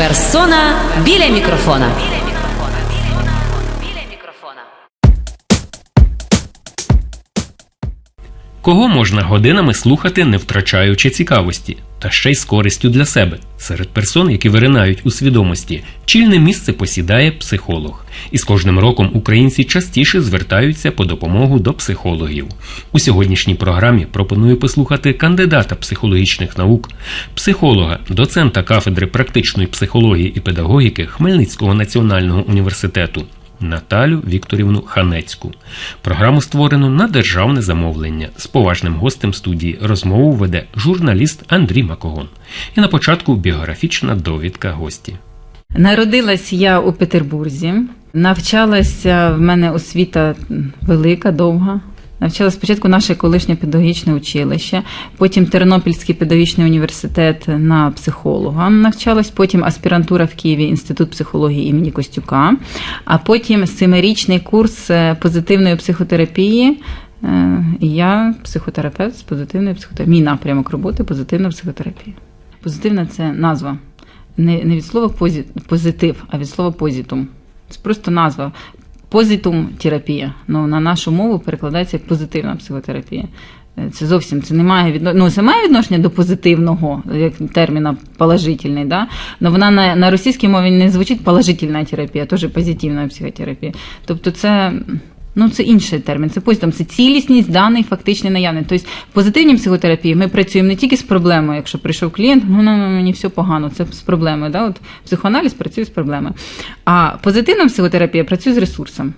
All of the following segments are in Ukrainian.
Персона біля мікрофона. Кого можна годинами слухати, не втрачаючи цікавості, та ще й з користю для себе. Серед персон, які виринають у свідомості, чільне місце посідає психолог. І з кожним роком українці частіше звертаються по допомогу до психологів. У сьогоднішній програмі пропоную послухати кандидата психологічних наук, психолога, доцента кафедри практичної психології і педагогіки Хмельницького національного університету. Наталю Вікторівну Ханецьку. Програму створено на державне замовлення. З поважним гостем студії розмову веде журналіст Андрій Макогон. І на початку біографічна довідка гості. Народилась я у Петербурзі. Навчалася в мене освіта велика, довга. Навчалася спочатку наше колишнє педагогічне училище, потім Тернопільський педагогічний університет на психолога навчалась, потім аспірантура в Києві, інститут психології імені Костюка, а потім семирічний курс е, позитивної психотерапії. Е, Я психотерапевт з позитивної психотерапії. Мій напрямок роботи позитивна психотерапія. Позитивна це назва. Не від слова позитив, а від слова позитум. Це просто назва. Позитум терапія. Ну, на нашу мову перекладається як позитивна психотерапія. Е, Це зовсім це не має відно... ну, це має відношення до позитивного, як терміна положительний, да? але вона на на російській мові не звучить положительна терапія, теж позитивна психотерапія. Тобто це. Ну, це інший термін, це позитив, це цілісність даний фактичний наявний. Тобто в позитивній психотерапії ми працюємо не тільки з проблемою, якщо прийшов клієнт, ну, ну мені все погано, це з проблемою. Да? От Психоаналіз працює з проблемою. А позитивна психотерапія працює з ресурсом.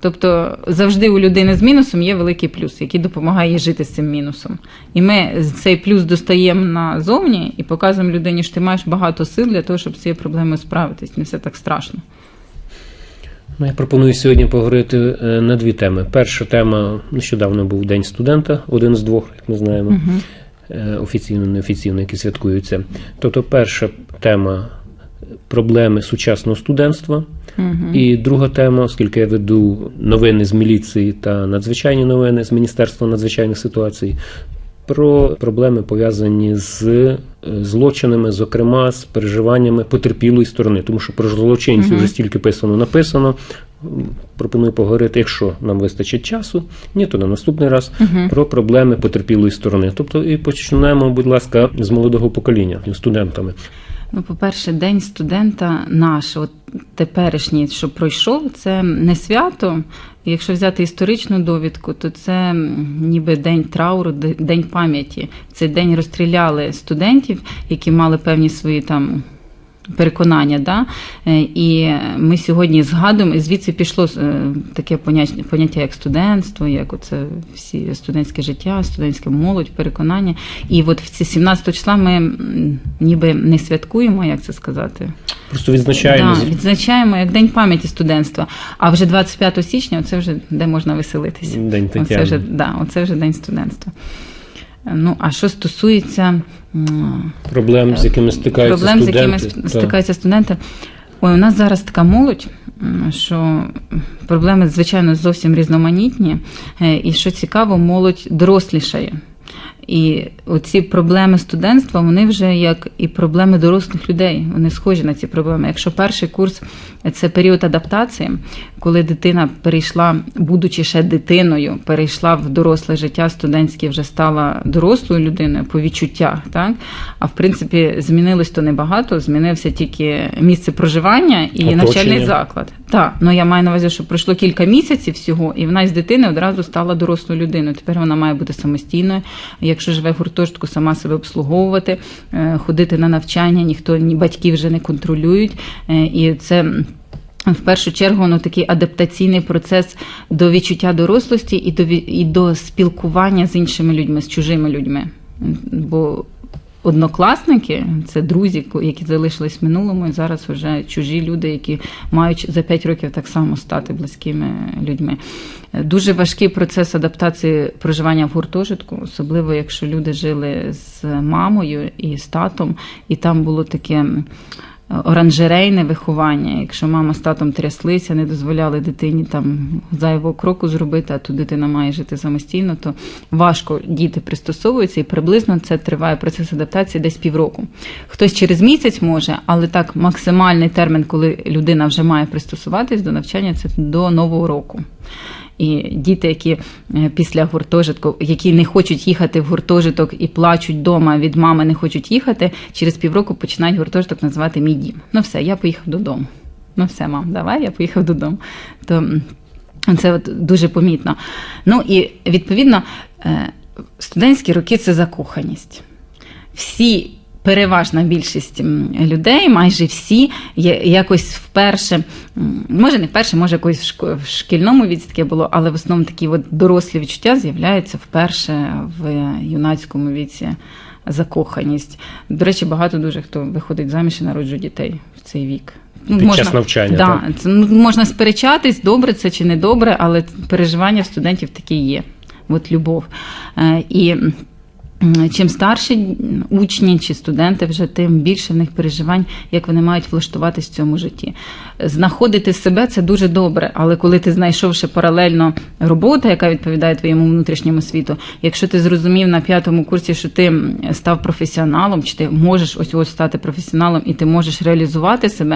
Тобто завжди у людини з мінусом є великий плюс, який допомагає їй жити з цим мінусом. І ми цей плюс достаємо назовні і показуємо людині, що ти маєш багато сил для того, щоб з цією проблемою справитись. Не все так страшно. Ну, я пропоную сьогодні поговорити е, на дві теми. Перша тема нещодавно був День студента, один з двох, як ми знаємо, угу. офіційно, неофіційно, які святкуються. Тобто, перша тема проблеми сучасного студентства. Угу. І друга тема, оскільки я веду новини з міліції та надзвичайні новини з Міністерства надзвичайних ситуацій, про проблеми пов'язані з злочинами, зокрема з переживаннями потерпілої сторони, тому що про злочинців uh-huh. вже стільки писано, написано. Пропоную поговорити, якщо нам вистачить часу, ні, то на наступний раз uh-huh. про проблеми потерпілої сторони. Тобто, і почнемо, будь ласка, з молодого покоління студентами. Ну, по-перше, день студента наш, от теперішній, що пройшов, це не свято. Якщо взяти історичну довідку, то це ніби день трауру, день пам'яті. Цей день розстріляли студентів, які мали певні свої там. Переконання, да? і ми сьогодні згадуємо, і звідси пішло таке поняття, поняття як студентство, як оце всі студентське життя, студентське молодь, переконання. І от в ці 17 числа ми ніби не святкуємо, як це сказати. Просто відзначаємо да, відзначаємо як День пам'яті студентства. А вже 25 січня це вже де можна веселитися. День Тетяни. Оце вже, да, оце вже день студентства. Ну, а що стосується проблем, з якими стикаються проблем, студенти. з якими стикаються студенти. Ой, у нас зараз така молодь, що проблеми, звичайно, зовсім різноманітні. І що цікаво, молодь дорослішає. І оці проблеми студентства, вони вже як і проблеми дорослих людей. Вони схожі на ці проблеми. Якщо перший курс це період адаптації, коли дитина перейшла, будучи ще дитиною, перейшла в доросле життя студентське, вже стала дорослою людиною по відчуттях. Так? А в принципі, змінилось то небагато, змінився тільки місце проживання і Оточення. навчальний заклад. Так, ну я маю на увазі, що пройшло кілька місяців всього, і вона з дитини одразу стала дорослою людиною. Тепер вона має бути самостійною. Якщо живе в гуртожитку, сама себе обслуговувати, ходити на навчання, ніхто ні батьки вже не контролюють. І це. В першу чергу ну, такий адаптаційний процес до відчуття дорослості і до і до спілкування з іншими людьми, з чужими людьми. Бо однокласники це друзі, які залишились в минулому, і зараз вже чужі люди, які мають за 5 років так само стати близькими людьми. Дуже важкий процес адаптації проживання в гуртожитку, особливо якщо люди жили з мамою і з татом, і там було таке оранжерейне виховання. Якщо мама з татом тряслися, не дозволяли дитині там зайвого кроку зробити, а тут дитина має жити самостійно, то важко діти пристосовуються, і приблизно це триває процес адаптації десь півроку. Хтось через місяць може, але так максимальний термін, коли людина вже має пристосуватись до навчання, це до нового року. І діти, які е, після гуртожитку, які не хочуть їхати в гуртожиток і плачуть вдома від мами, не хочуть їхати, через півроку починають гуртожиток називати мій дім. Ну все, я поїхав додому. Ну все, мам, давай, я поїхав додому. То це от дуже помітно. Ну і відповідно, е, студентські роки це закоханість. Всі. Переважна більшість людей, майже всі, якось вперше, може не вперше, може якось в шкільному віці таке було, але в основному такі от дорослі відчуття з'являються вперше в юнацькому віці закоханість. До речі, багато дуже хто виходить заміж і народжує дітей в цей вік. Ну, Під час навчання, Да, так? це, ну, можна сперечатись, добре це чи не добре, але переживання в студентів такі є. От любов. Е, і чим старші учні чи студенти, вже тим більше в них переживань, як вони мають влаштуватись в цьому житті. Знаходити себе це дуже добре, але коли ти знайшов ще паралельно роботу, яка відповідає твоєму внутрішньому світу, якщо ти зрозумів на п'ятому курсі, що ти став професіоналом, чи ти можеш ось ось стати професіоналом і ти можеш реалізувати себе.